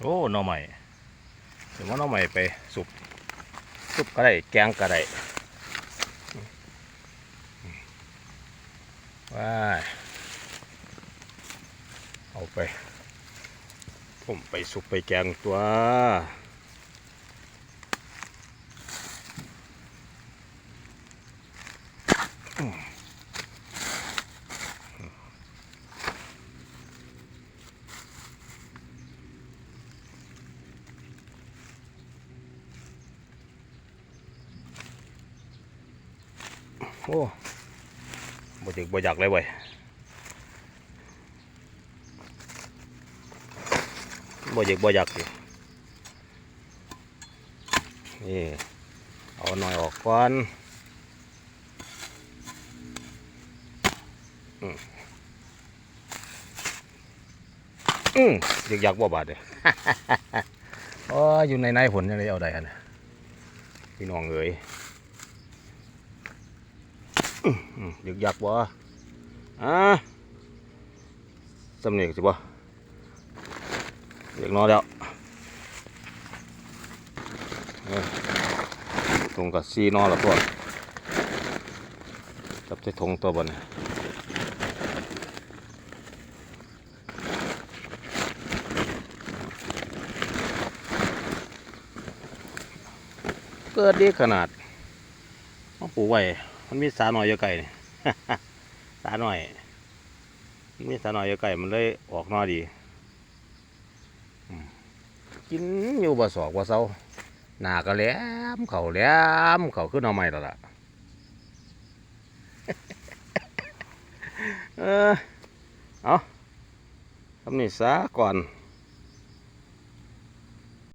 โอ้หน่อใหม่เดี๋ยวว่าหน่อใหม่ไปสุปสุปก็ได้แกงก็ได้ว้าเอาไป ผมไปสุปไปแกงตัว โอ้บ่จึกบ่อยากเลยเว้ยบ่จึกบ่อยากสินี่เอาหน่อยออกก่อนอืมอืมอยากอยากบ่บาดเลยอ๋ออยู่ในในผลยังไงเอาได้ฮะพี่น้องเอ๋ย อยึกยักบ่อะสำเนียงสิบ่เรียกน้อยแล้วตรงกับซีนอแล้วตัวจับใส่ถุงตัวบนยเกิดดีขนาดเอาปูไว้ มันมีสาหน่อยอยู่ไก่นี่ สาหน่อยมันมีสาหน่อยอยู่ไก่มันเลยออกนอดีกินอยู่บ่สอกบ่เซาหนาก็แหลมเข่าแหลมเข่าขึ้นเอาใหม่แล้วล่ะเออเอาทำนี่ซะก่อน